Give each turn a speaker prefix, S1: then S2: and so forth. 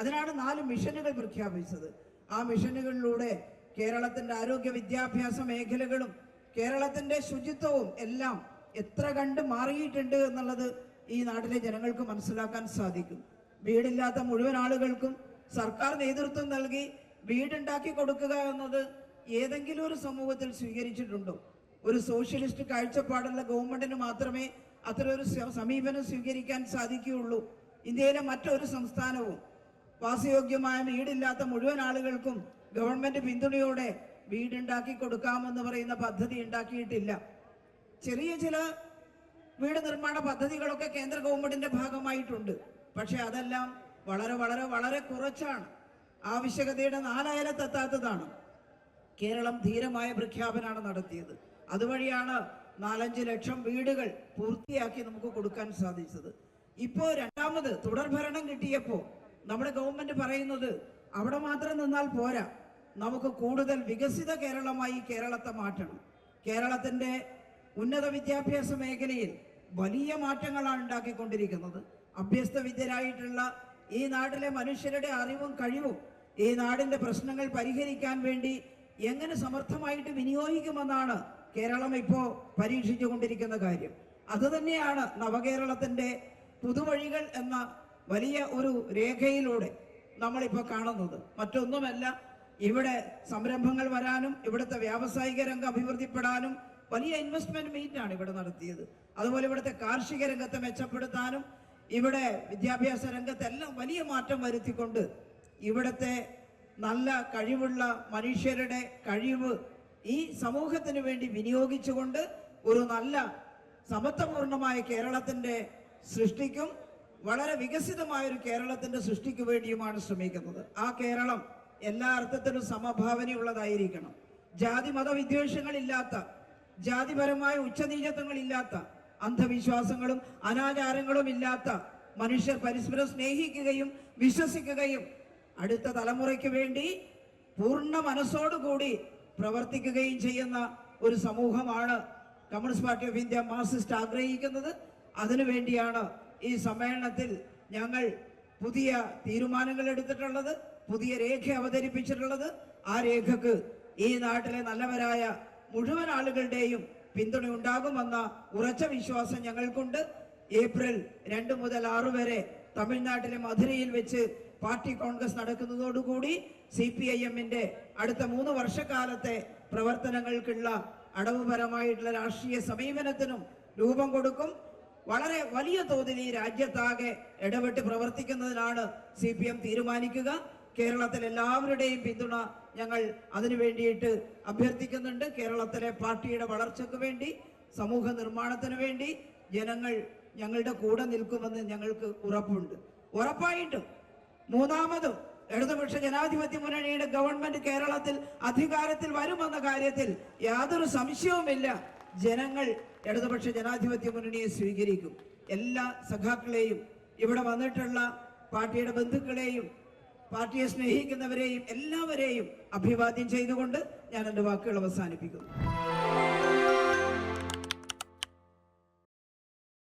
S1: അതിനാണ് നാല് മിഷനുകൾ പ്രഖ്യാപിച്ചത്. ആ മിഷനുകളിലൂടെ കേരളത്തിന്റെ ആരോഗ്യ വിദ്യാഭ്യാസ മേഖലകളും കേരളത്തിന്റെ ശുചിത്വവും എല്ലാം എത്ര കണ്ട് മാറിയിട്ടുണ്ട് എന്നുള്ളത് ഈ നാട്ടിലെ ജനങ്ങൾക്ക് മനസ്സിലാക്കാൻ സാധിക്കും. വീടില്ലാത്ത മുഴുവൻ ആളുകൾക്കും സർക്കാർ നേതൃത്വം നൽകി വീടുണ്ടാക്കി കൊടുക്കുക എന്നത് ഏതെങ്കിലും ഒരു സമൂഹത്തിൽ സ്വീകരിച്ചിട്ടുണ്ടോ? ഒരു സോഷ്യലിസ്റ്റ് കാഴ്ചപ്പാടുള്ള ഗവൺമെന്റിന് മാത്രമേ അത്തരമൊരു സമീപനം സ്വീകരിക്കാൻ സാധിക്കുകയുള്ളൂ. ഇന്ത്യയിലെ മറ്റൊരു സംസ്ഥാനവും വാസയോഗ്യമായ വീടില്ലാത്ത മുഴുവൻ ആളുകൾക്കും ഗവൺമെന്റ് പിന്തുണയോടെ വീടുണ്ടാക്കി കൊടുക്കാമെന്ന് പറയുന്ന പദ്ധതി ഉണ്ടാക്കിയിട്ടില്ല. ചെറിയ ചില വീട് നിർമ്മാണ പദ്ധതികളൊക്കെ കേന്ദ്ര ഗവൺമെന്റിന്റെ ഭാഗമായിട്ടുണ്ട്. പക്ഷെ അതെല്ലാം വളരെ വളരെ വളരെ കുറച്ചാണ്. ആവശ്യകതയുടെ നാലായിരത്തെത്താത്തതാണ് കേരളം ധീരമായ പ്രഖ്യാപനമാണ് നടത്തിയത്. അതുവഴിയാണ് നാലഞ്ച് ലക്ഷം വീടുകൾ പൂർത്തിയാക്കി നമുക്ക് കൊടുക്കാൻ സാധിച്ചത്. ഇപ്പോ രണ്ടാമത് തുടർഭരണം കിട്ടിയപ്പോ നമ്മുടെ ഗവൺമെന്റ് പറയുന്നത് അവിടെ മാത്രം നിന്നാൽ പോരാ. നമുക്ക് കൂടുതൽ വികസിത കേരളമായി കേരളത്തെ മാറ്റണം. കേരളത്തിന്റെ ഉന്നത വിദ്യാഭ്യാസ മേഖലയിൽ വലിയ മാറ്റങ്ങളാണ് ഉണ്ടാക്കിക്കൊണ്ടിരിക്കുന്നത്. അഭ്യസ്ത വിദ്യരായിട്ടുള്ള ഈ നാട്ടിലെ മനുഷ്യരുടെ അറിവും കഴിവും ഈ നാടിന്റെ പ്രശ്നങ്ങൾ പരിഹരിക്കാൻ വേണ്ടി എങ്ങനെ സമർത്ഥമായിട്ട് വിനിയോഗിക്കുമെന്നാണ് കേരളം ഇപ്പോൾ പരീക്ഷിച്ചു കൊണ്ടിരിക്കുന്ന കാര്യം അതുതന്നെയാണ് നവകേരളത്തിന്റെ പുതുവഴികൾ എന്ന വലിയ ഒരു രേഖയിലൂടെ നമ്മളിപ്പോൾ കാണുന്നത്. മറ്റൊന്നുമല്ല ഇവിടെ സംരംഭങ്ങൾ വരാനും ഇവിടുത്തെ വ്യാവസായിക രംഗം അഭിവൃദ്ധിപ്പെടാനും വലിയ ഇൻവെസ്റ്റ്മെന്റ് മീറ്റ് ആണ് ഇവിടെ നടത്തിയത്. അതുപോലെ ഇവിടുത്തെ കാർഷിക രംഗത്തെ മെച്ചപ്പെടുത്താനും ഇവിടെ വിദ്യാഭ്യാസ രംഗത്തെല്ലാം വലിയ മാറ്റം വരുത്തിക്കൊണ്ട് ഇവിടുത്തെ നല്ല കഴിവുള്ള മനുഷ്യരുടെ കഴിവ് ഈ സമൂഹത്തിന് വേണ്ടി വിനിയോഗിച്ചുകൊണ്ട് ഒരു നല്ല സമത്വപൂർണമായ കേരളത്തിന്റെ സൃഷ്ടിക്കും വളരെ വികസിതമായ ഒരു കേരളത്തിന്റെ സൃഷ്ടിക്ക് വേണ്ടിയുമാണ് ശ്രമിക്കുന്നത്. ആ കേരളം എല്ലാ അർത്ഥത്തിലും സമഭാവനയുള്ളതായിരിക്കണം. ജാതി മതവിദ്വേഷങ്ങളില്ലാത്ത ജാതിപരമായ ഉച്ചനീചത്വങ്ങളില്ലാത്ത അന്ധവിശ്വാസങ്ങളും അനാചാരങ്ങളും ഇല്ലാത്ത മനുഷ്യർ പരസ്പരം സ്നേഹിക്കുകയും വിശ്വസിക്കുകയും അടുത്ത തലമുറയ്ക്ക് വേണ്ടി പൂർണ മനസ്സോടുകൂടി പ്രവർത്തിക്കുകയും ചെയ്യുന്ന ഒരു സമൂഹമാണ് communist party of India Marxist ആഗ്രഹിക്കുന്നത്. അതിനുവേണ്ടിയാണ് ഈ സമ്മേളനത്തിൽ ഞങ്ങൾ പുതിയ തീരുമാനങ്ങൾ എടുത്തിട്ടുള്ളത് പുതിയ രേഖ അവതരിപ്പിച്ചിട്ടുള്ളത്. ആ രേഖക്ക് ഈ നാട്ടിലെ നല്ലവരായ മുഴുവൻ ആളുകളുടെയും പിന്തുണ ഉണ്ടാകുമെന്ന ഉറച്ച വിശ്വാസം ഞങ്ങൾക്കുണ്ട്. ഏപ്രിൽ രണ്ട് മുതൽ ആറ് വരെ തമിഴ്നാട്ടിലെ മധുരയിൽ വെച്ച് പാർട്ടി കോൺഗ്രസ് നടക്കുന്നതോടുകൂടി സി പി ഐ എമ്മിന്റെ അടുത്ത മൂന്ന് വർഷക്കാലത്തെ പ്രവർത്തനങ്ങൾക്കുള്ള അടവുപരമായിട്ടുള്ള രാഷ്ട്രീയ സമീപനത്തിനും രൂപം കൊടുക്കും. വളരെ വലിയ തോതിൽ ഈ രാജ്യത്താകെ ഇടപെട്ട് പ്രവർത്തിക്കുന്നതിനാണ് സി പി എം തീരുമാനിക്കുക. കേരളത്തിലെ എല്ലാവരുടെയും പിന്തുണ ഞങ്ങൾ അതിനു വേണ്ടിയിട്ട് അഭ്യർത്ഥിക്കുന്നുണ്ട്. കേരളത്തിലെ പാർട്ടിയുടെ വളർച്ചയ്ക്ക് വേണ്ടി സമൂഹ നിർമ്മാണത്തിന് വേണ്ടി ജനങ്ങൾ ഞങ്ങളുടെ കൂടെ നിൽക്കുമെന്ന് ഞങ്ങൾക്ക് ഉറപ്പുണ്ട്. ഉറപ്പായിട്ടും മൂന്നാമതും ഇടതുപക്ഷ ജനാധിപത്യ മുന്നണിയുടെ ഗവൺമെന്റ് കേരളത്തിൽ അധികാരത്തിൽ വരുമെന്ന കാര്യത്തിൽ യാതൊരു സംശയവുമില്ല. ജനങ്ങൾ ഇടതുപക്ഷ ജനാധിപത്യ മുന്നണിയെ സ്വീകരിക്കും. എല്ലാ സഖാക്കളെയും ഇവിടെ വന്നിട്ടുള്ള പാർട്ടിയുടെ ബന്ധുക്കളെയും പാർട്ടിയെ സ്നേഹിക്കുന്നവരെയും എല്ലാവരെയും അഭിവാദ്യം ചെയ്തുകൊണ്ട് ഞാൻ എന്റെ വാക്കുകൾ അവസാനിപ്പിക്കുന്നു.